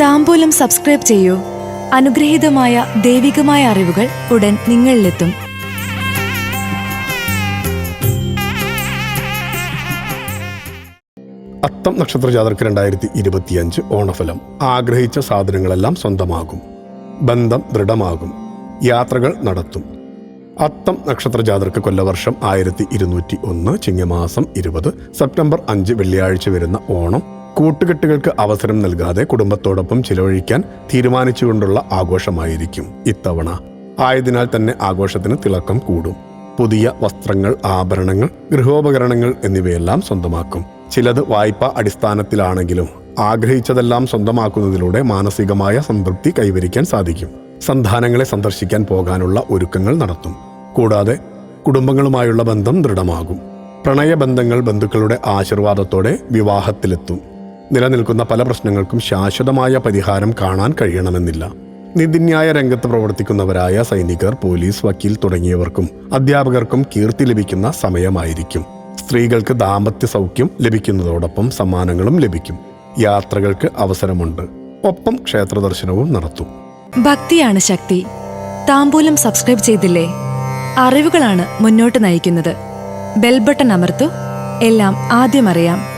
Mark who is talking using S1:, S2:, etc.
S1: താമ്പൂലം subscribe ചെയ്യൂ. അനുഗ്രഹീതമായ ദൈവികമായ അറിവുകൾ ഉടൻ നിങ്ങളിലെത്തും.
S2: അത്തം നക്ഷത്ര ജാതർക്ക് രണ്ടായിരത്തി ഇരുപത്തിയഞ്ച് ഓണഫലം. ആഗ്രഹിച്ച സാധനങ്ങളെല്ലാം സ്വന്തമാകും. ബന്ധം ദൃഢമാകും. യാത്രകൾ നടത്തും. അത്തം നക്ഷത്ര ജാതർക്ക് കൊല്ലവർഷം ആയിരത്തി ഇരുന്നൂറ്റി ഒന്ന് ചിങ്ങമാസം ഇരുപത് സെപ്റ്റംബർ അഞ്ച് വെള്ളിയാഴ്ച വരുന്ന ഓണം കൂട്ടുകെട്ടുകൾക്ക് അവസരം നൽകാതെ കുടുംബത്തോടൊപ്പം ചിലവഴിക്കാൻ തീരുമാനിച്ചുകൊണ്ടുള്ള ആഘോഷമായിരിക്കും ഇത്തവണ. ആയതിനാൽ തന്നെ ആഘോഷത്തിന് തിളക്കം കൂടും. പുതിയ വസ്ത്രങ്ങൾ ആഭരണങ്ങൾ ഗൃഹോപകരണങ്ങൾ എന്നിവയെല്ലാം സ്വന്തമാക്കും. ചിലത് വായ്പ അടിസ്ഥാനത്തിലാണെങ്കിലും ആഗ്രഹിച്ചതെല്ലാം സ്വന്തമാക്കുന്നതിലൂടെ മാനസികമായ സംതൃപ്തി കൈവരിക്കാൻ സാധിക്കും. സന്താനങ്ങളെ സന്ദർശിക്കാൻ പോകാനുള്ള ഒരുക്കങ്ങൾ നടത്തും. കൂടാതെ കുടുംബങ്ങളുമായുള്ള ബന്ധം ദൃഢമാകും. പ്രണയബന്ധങ്ങൾ ബന്ധുക്കളുടെ ആശീർവാദത്തോടെ വിവാഹത്തിലെത്തും. നിലനിൽക്കുന്ന പല പ്രശ്നങ്ങൾക്കും ശാശ്വതമായ പരിഹാരം കാണാൻ കഴിയണമെന്നില്ല. നീതിന്യായ രംഗത്ത് പ്രവർത്തിക്കുന്നവരായ സൈനികർ പോലീസ് വക്കീൽ തുടങ്ങിയവർക്കും അധ്യാപകർക്കും കീർത്തി ലഭിക്കുന്ന സമയമായിരിക്കും. സ്ത്രീകൾക്ക് ദാമ്പത്യ സൗഖ്യം ലഭിക്കുന്നതോടൊപ്പം സമ്മാനങ്ങളും ലഭിക്കും. യാത്രകൾക്ക് അവസരമുണ്ട്. ഒപ്പം ക്ഷേത്ര ദർശനവും നടത്തും.
S1: ഭക്തിയാണ് ശക്തി. താമ്പൂലം സബ്സ്ക്രൈബ് ചെയ്തില്ലേ? അറിവുകളാണ് മുന്നോട്ട് നയിക്കുന്നത്. ബെൽബട്ടൺ അമർത്തു. എല്ലാം ആദ്യം അറിയാം.